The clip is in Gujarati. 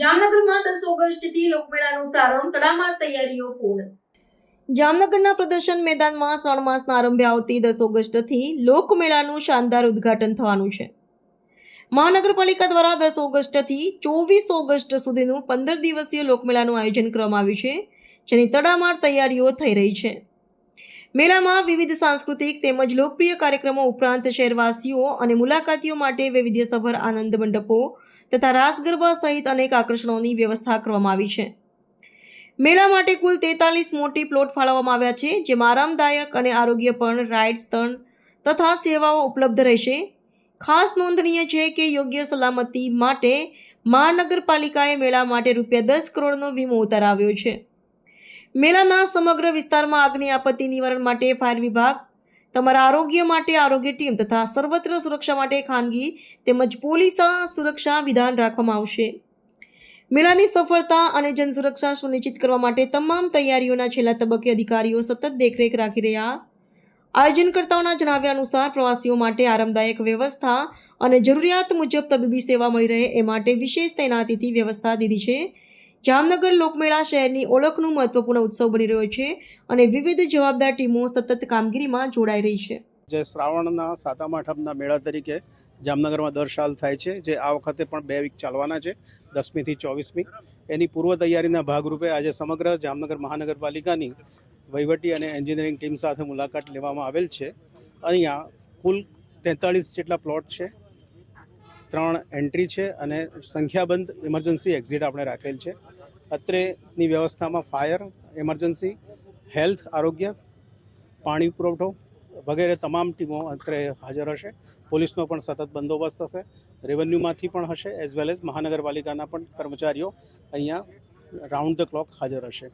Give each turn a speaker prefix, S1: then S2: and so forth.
S1: જામનગરમાં દસ ઓગસ્ટથી લોકમેળાનો પ્રારંભ તડામાર તૈયારીઓ પૂર્ણ. જામનગરના પ્રદર્શન મેદાનમાં શ્રાવણ માસના આરંભે આવતી દસ ઓગસ્ટથી લોકમેળાનું શાનદાર ઉદ્ઘાટન થવાનું છે. મહાનગરપાલિકા દ્વારા દસ ઓગસ્ટથી ચોવીસ ઓગસ્ટ સુધીનું પંદર દિવસીય લોકમેળાનું આયોજન કરવામાં આવ્યું છે, જેની તડામાર તૈયારીઓ થઈ રહી છે. મેળામાં વિવિધ સાંસ્કૃતિક તેમજ લોકપ્રિય કાર્યક્રમો ઉપરાંત શહેરવાસીઓ અને મુલાકાતીઓ માટે વૈવિધ્યસભર આનંદ મંડપો તથા રાસ ગરબા સહિત અનેક આકર્ષણોની વ્યવસ્થા કરવામાં આવી છે. મેળા માટે કુલ તેતાલીસ મોટી પ્લોટ ફાળવવામાં આવ્યા છે, જેમાં આરામદાયક અને આરોગ્યપૂર્ણ રાઇડ્સ, તણ તથા સેવાઓ ઉપલબ્ધ રહેશે. ખાસ નોંધનીય છે કે યોગ્ય સલામતી માટે મહાનગરપાલિકાએ મેળા માટે રૂપિયા દસ કરોડનો વીમો ઉતારાવ્યો છે. મેળાના સમગ્ર વિસ્તારમાં આગની આપત્તિ નિવારણ માટે ફાયર વિભાગ, તમારા આરોગ્ય માટે આરોગ્ય ટીમ તથા સર્વત્ર સુરક્ષા માટે ખાનગી તેમજ પોલીસ સુરક્ષા વિધાન રાખવામાં આવશે. મેળાની સફળતા અને જનસુરક્ષા સુનિશ્ચિત કરવા માટે તમામ તૈયારીઓના છેલ્લા તબક્કે અધિકારીઓ સતત દેખરેખ રાખી રહ્યા. આયોજનકર્તાઓના જણાવ્યા અનુસાર પ્રવાસીઓ માટે આરામદાયક વ્યવસ્થા અને જરૂરિયાત મુજબ તબીબી સેવા મળી રહે એ માટે વિશેષ તૈનાતીથી વ્યવસ્થા દીધી છે. જામનગર લોકમેળા શહેરની ઓળખનું મહત્વપૂર્ણ ઉત્સવ બની રહ્યો છે અને વિવિધ જવાબદાર ટીમો સતત કામગીરીમાં જોડાઈ રહી છે.
S2: જે શ્રાવણના સાતમ આઠમના મેળા તરીકે જામનગરમાં દર સાલ થાય છે, જે આ વખતે પણ બે વીક ચાલવાના છે દસમીથી ચોવીસમી. એની પૂર્વ તૈયારીના ભાગરૂપે આજે સમગ્ર જામનગર મહાનગરપાલિકાની વહીવટી અને એન્જિનિયરિંગ ટીમ સાથે મુલાકાત લેવામાં આવેલ છે. અહીંયા કુલ તેતાળીસ જેટલા પ્લોટ છે ત્રણ એન્ટ્રી છે અને સંખ્યાબંધ ઇમરજન્સી એક્ઝિટ આપણે રાખેલ છે. અત્રેની વ્યવસ્થામાં ફાયર ઇમરજન્સી હેલ્થ આરોગ્ય, પાણી પુરવઠો વગેરે તમામ ટીમો અત્રે હાજર હશે. પોલીસનો પણ સતત બંદોબસ્ત હશે. રેવન્યુમાંથી પણ હશે એઝ વેલ એઝ મહાનગરપાલિકાના પણ કર્મચારીઓ અહીંયા રાઉન્ડ ધ ક્લોક હાજર હશે.